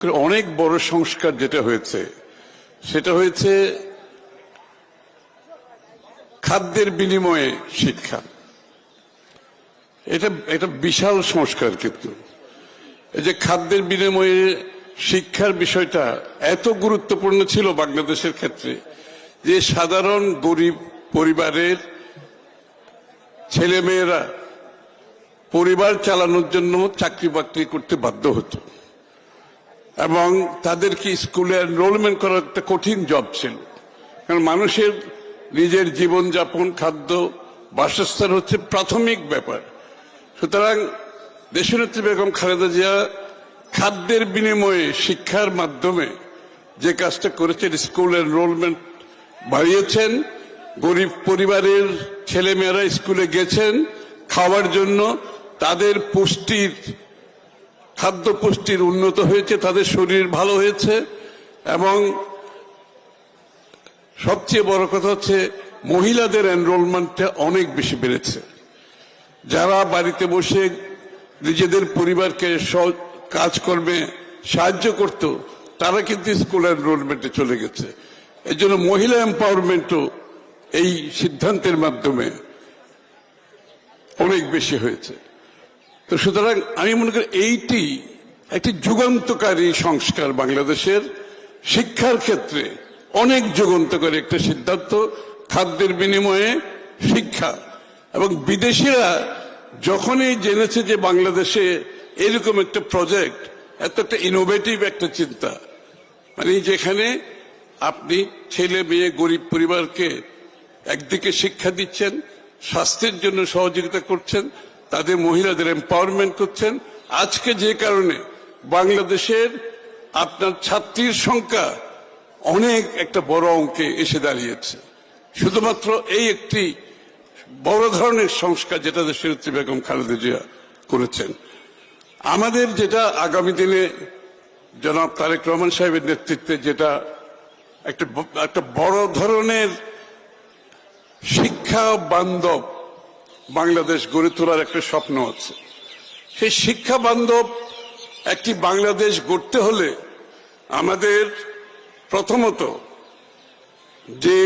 অনেক বড় সংস্কার যেটা হয়েছে, সেটা হয়েছে খাদ্যের বিনিময়ে শিক্ষা। এটা এটা বিশাল সংস্কার কিন্তু। এই যে খাদ্যের বিনিময়ে শিক্ষার বিষয়টা এত গুরুত্বপূর্ণ ছিল বাংলাদেশের ক্ষেত্রে যে সাধারণ গরিব পরিবারের ছেলেমেয়েরা পরিবার চালানোর জন্য চাকরি বাকরি করতে বাধ্য হতো। এবং তাদেরকে স্কুলে এনরোলমেন্ট করা একটা কঠিন জব ছিল। কারণ মানুষের নিজের জীবনযাপন, খাদ্য, বাসস্থান হচ্ছে প্রাথমিক ব্যাপার। সুতরাং দেশনেত্রী বেগম খালেদা জিয়া খাদ্যের বিনিময়ে শিক্ষার মাধ্যমে যে কাজটা করেছেন, স্কুল এনরোলমেন্ট বাড়িয়েছেন, গরিব পরিবারের ছেলেমেয়েরা স্কুলে গেছেন, খাওয়ার জন্য তাদের পুষ্টির খাদ্য পুষ্টির উন্নত হয়েছে, তাদের শরীর ভালো হয়েছে, এবং সবচেয়ে বড় কথা হচ্ছে মহিলাদের এনরোলমেন্টটা অনেক বেশি বেড়েছে। যারা বাড়িতে বসে নিজেদের পরিবারকে কাজকর্মে সাহায্য করত, তারা কিন্তু স্কুল এনরোলমেন্টে চলে গেছে। এর জন্য মহিলা এম্পাওয়ারমেন্টও এই সিদ্ধান্তের মাধ্যমে অনেক বেশি হয়েছে। তো সুতরাং আমি মনে করি এইটি একটি যুগান্তকারী সংস্কার বাংলাদেশের শিক্ষার ক্ষেত্রে অনেক যুগান্তকারী একটা সিদ্ধান্ত, খাদ্যের বিনিময়ে শিক্ষা। এবং বিদেশিরা যখনই জেনেছে যে বাংলাদেশে এরকম একটা প্রজেক্ট এত একটা ইনোভেটিভ একটা চিন্তা মানে যেখানে আপনি ছেলে, মেয়ে, গরিব পরিবারকে একদিকে শিক্ষা দিচ্ছেন, স্বাস্থ্যের জন্য সহযোগিতা করছেন তাদের মহিলাদের এম্পাওয়ারমেন্ট করছেন। আজকে যে কারণে বাংলাদেশের আপনার ছাত্রীর সংখ্যা অনেক একটা বড় অঙ্কে এসে দাঁড়িয়েছে। শুধুমাত্র এই একটি বড় ধরনের সংস্কার যেটা দেশের বেগম খালেদা জিয়া করেছেন। আমাদের যেটা আগামী দিনে জনাব তারেক রহমান সাহেবের নেতৃত্বে যেটা একটা একটা বড় ধরনের শিক্ষা বান্ধব বাংলাদেশ গড়ে তোলার একটা স্বপ্ন আছে। সেই শিক্ষা বান্ধব একটি বাংলাদেশ গড়তে হলে আমাদের প্রথমত যে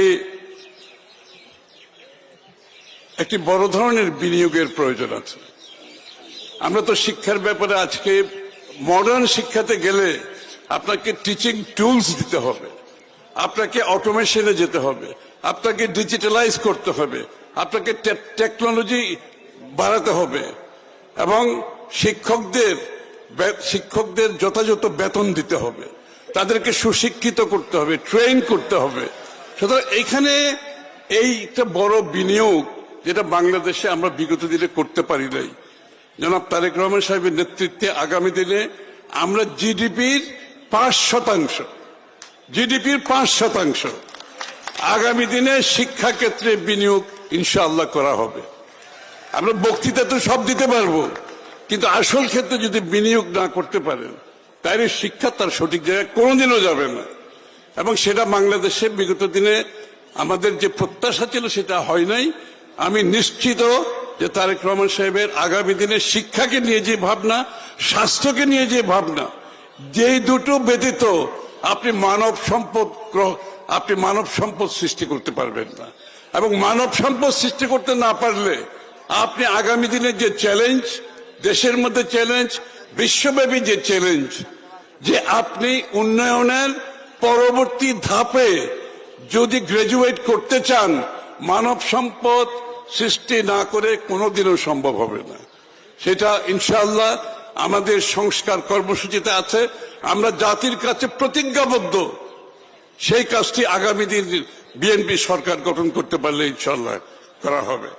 একটি বড় ধরনের বিনিয়োগের প্রয়োজন আছে। আমরা তো শিক্ষার ব্যাপারে আজকে মডার্ন শিক্ষাতে গেলে আপনাকে টিচিং টুলস দিতে হবে, আপনাকে অটোমেশনে যেতে হবে, আপনাকে ডিজিটালাইজ করতে হবে আপনাকে টেকনোলজি বাড়াতে হবে। এবং শিক্ষকদের শিক্ষকদের যথাযথ বেতন দিতে হবে। তাদেরকে সুশিক্ষিত করতে হবে ট্রেন করতে হবে। সুতরাং এইখানে এই একটা বড় বিনিয়োগ যেটা বাংলাদেশে আমরা বিগত দিনে করতে পারি নাই। জনাব তারেক রহমান সাহেবের নেতৃত্বে আগামী দিনে আমরা জিডিপির পাঁচ শতাংশ, জিডিপির পাঁচ শতাংশ আগামী দিনে শিক্ষা ক্ষেত্রে বিনিয়োগ ইনশাআল্লাহ করা হবে। আমরা বক্তৃতা তো সব দিতে পারব, কিন্তু আসল ক্ষেত্রে যদি বিনিয়োগ না করতে পারেন, তাহলে শিক্ষা তার সঠিক জায়গায় কোনোদিনও যাবে না। এবং সেটা বাংলাদেশে বিগত দিনে আমাদের যে প্রত্যাশা ছিল সেটা হয় নাই। আমি নিশ্চিত যে তারেক রহমান সাহেবের আগামী দিনে শিক্ষাকে নিয়ে যে ভাবনা, স্বাস্থ্যকে নিয়ে যে ভাবনা, যেই দুটো ব্যতীত আপনি মানব সম্পদ আপনি মানব সম্পদ সৃষ্টি করতে পারবেন না। এবং মানব সম্পদ সৃষ্টি করতে না পারলে আপনি আগামী দিনে যে চ্যালেঞ্জ দেশের মধ্যে চ্যালেঞ্জ বিশ্বব্যাপী যে চ্যালেঞ্জ যে আপনি উন্নয়নের পরবর্তী ধাপে যদি গ্রাজুয়েট করতে চান, মানব সম্পদ সৃষ্টি না করে কোনোদিনও সম্ভব হবে না। সেটা ইনশাল্লাহ আমাদের সংস্কার কর্মসূচিতে আছে। আমরা জাতির কাছে প্রতিজ্ঞাবদ্ধ। সেই কাজটি আগামী দিন বিএনপি সরকার গঠন করতে পারলে ইনশাল্লাহ করা হবে।